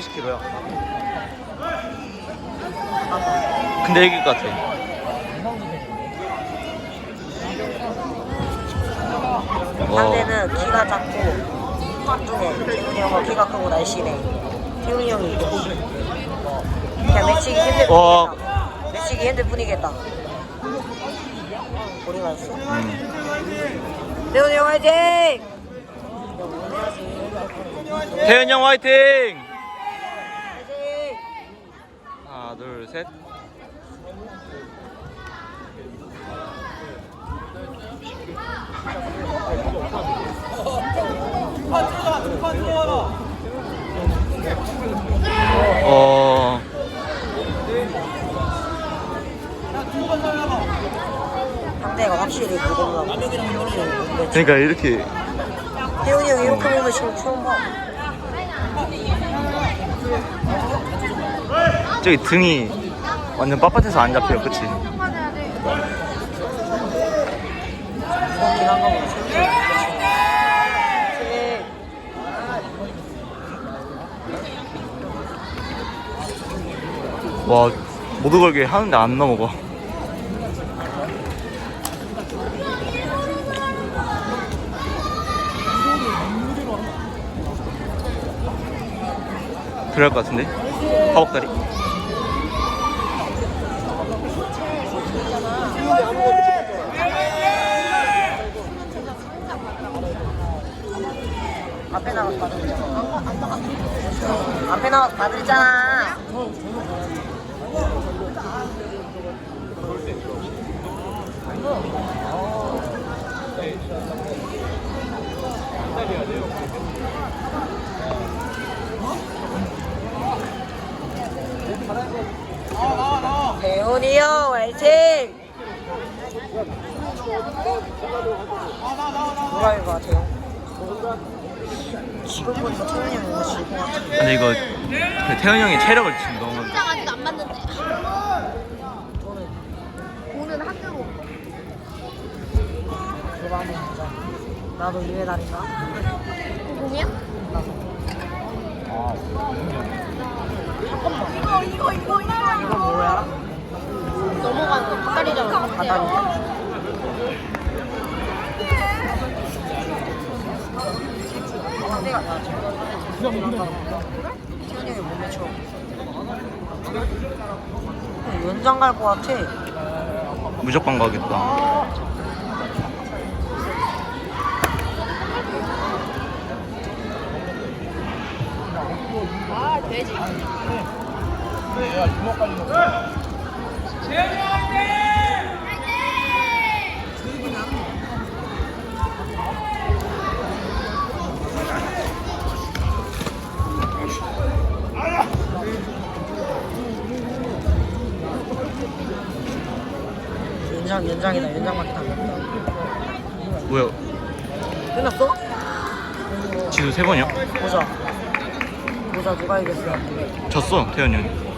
30kg야. 아빠. 근데 이길 것 같아. 어. 상대는 키가 작고 뚱뚱해. 태훈이 형은 키가 크고 날씬해. 태훈이 형이 이겨. 어. 그냥 매치기 힘들 어. 뿐이겠다. 매치기 힘들 뿐이겠다. 우리 맞았어? 음. 태훈이 형 화이팅! 태현 형 화이팅! 화이팅! 하나, 둘, 셋. 어, 상대가 확실히 못 매치. 그러니까 이렇게 태훈이 형이 이렇게 보면 지금 처음 봐. 저기 등이 완전 빳빳해서 안 잡혀요, 그치? 와, 모두 걸게 하는데 안 넘어가. 그럴 것 같은데? 파박다리? 앞에 나가서 받으랬잖아. 앞에 나가서 받으랬잖아. 대훈이 형 화이팅! 누가 이거 같아요? 지금 보니까 태훈이 형이 이거 질것 같아. 근데 이거 그 태현 형이 체력을 지금 너무 진짜 아직 안 맞는데. 저는 오는 학교로. 그거 한번 보자. 나도 2회달인가? 공이야? 이거 이거 이거 이거 이거 뭐야? 넘어가는 거 헷갈리잖아. 바닥이 야? 상대가 나 지금 태훈이 형이 못 맞춰 연장 갈 것 같아. 무조건 가겠다. 아, 돼지. 연장 연장이다 연장 맞다 뭐야? 끝났어? 지수 세 번이요? 보자 보자 누가 이겼어 졌어, 태현 형이.